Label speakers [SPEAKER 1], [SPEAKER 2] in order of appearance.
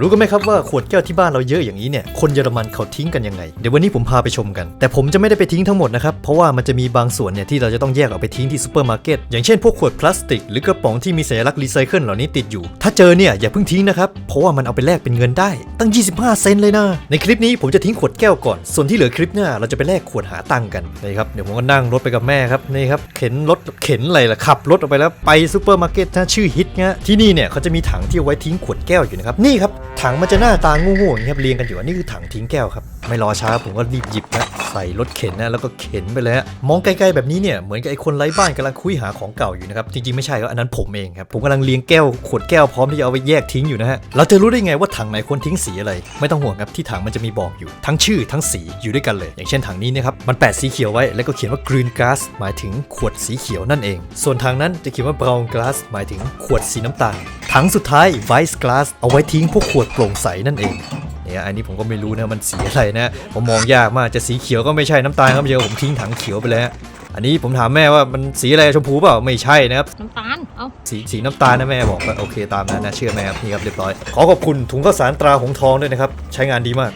[SPEAKER 1] รู้กันไหมครับว่าขวดแก้วที่บ้านเราเยอะอย่างนี้เนี่ยคนเยอรมันเขาทิ้งกันยังไง เดี๋ยววันนี้ผมพาไปชมกัน แต่ผมจะไม่ได้ไปทิ้งทั้งหมดนะครับ เพราะว่ามันจะมีบางส่วนเนี่ยที่เราจะต้องแยกออกไปทิ้งที่ซูเปอร์มาร์เก็ตอย่างเช่นพวกขวดพลาสติก หรือกระป๋องที่มีสัญลักษณ์รีไซเคิลเหล่านี้ติดอยู่ ถ้าเจอเนี่ยอย่าเพิ่งทิ้งนะครับ เพราะว่ามันเอาไปแลกเป็นเงินได้ ตั้ง 25 เซนเลยนะ ในคลิปนี้ผมจะทิ้งขวดแก้วก่อน ส่วนที่เหลือคลิปหน้าเราจะไปแลกขวดหาตังกันนี่ครับเดี๋ยวผมก็นั่งรถไปกับแม่ครับนี่ครับเข็นรถเข็นอะไรล่ะขับรถออกไปแล้วไปซูเปอร์มาร์เก็ตนะชื่อฮิตนะที่นี่เนี่ยเขาจะมีถังที่ไว้ทิ้งขวดแก้วอยู่นะครับนี่ครับ ถังมันจะหน้าตางูๆอย่างนี้ครับเรียงกันอยู่อันนี่คือถังทิ้งแก้วครับ ไม่รอช้าผมก็รีบหยิบนะใส่รถเข็นนะแล้วก็เข็นไปเลยฮะมองไกลๆแบบนี้เนี่ยเหมือนกับไอ้คนไร้บ้านกำลังคุยหาของเก่าอยู่นะครับจริงๆไม่ใช่ครับอันนั้นผมเองครับผมกำลังเรียงแก้วขวดแก้วพร้อมที่จะเอาไปแยกทิ้งอยู่นะฮะเราจะรู้ได้ไงว่าถังไหนควรทิ้งสีอะไร ไม่ต้องห่วงครับที่ถังมันจะมีบอกอยู่ทั้งชื่อทั้งสีอยู่ด้วยกันเลย อย่างเช่นถังนี้นะครับมันแปะสีเขียวไว้แล้วก็เขียนว่า green glass หมายถึงขวดสีเขียวนั่นเอง ส่วนทางนั้นจะเขียนว่า brown glass หมายถึงขวดสีน้ำตาล ถังสุดท้าย white glass เอาไว้ทิ้งพวกขวดโปร่งใสนั่นเองเนี่ยอันนี้ผมก็ไม่รู้นะมันสีอะไรนะ ผมมองยากมากจะสีเขียวก็ไม่ใช่น้ำตาลก็ไม่ใช่ผมทิ้งถังเขียวไปแล้วอันนี้ผมถามแม่ว่ามันสีอะไรชมพูเปล่าไม่ใช่นะครับ
[SPEAKER 2] น้ำตาลเอา
[SPEAKER 1] สีสีน้ำตาลนะแม่บอกว่าโอเคตามนั้นนะเชื่อแม่ครับนี่ครับเรียบร้อยขอขอบคุณถุงข้าวสารตราหงส์ทองด้วยนะครับใช้งานดีมาก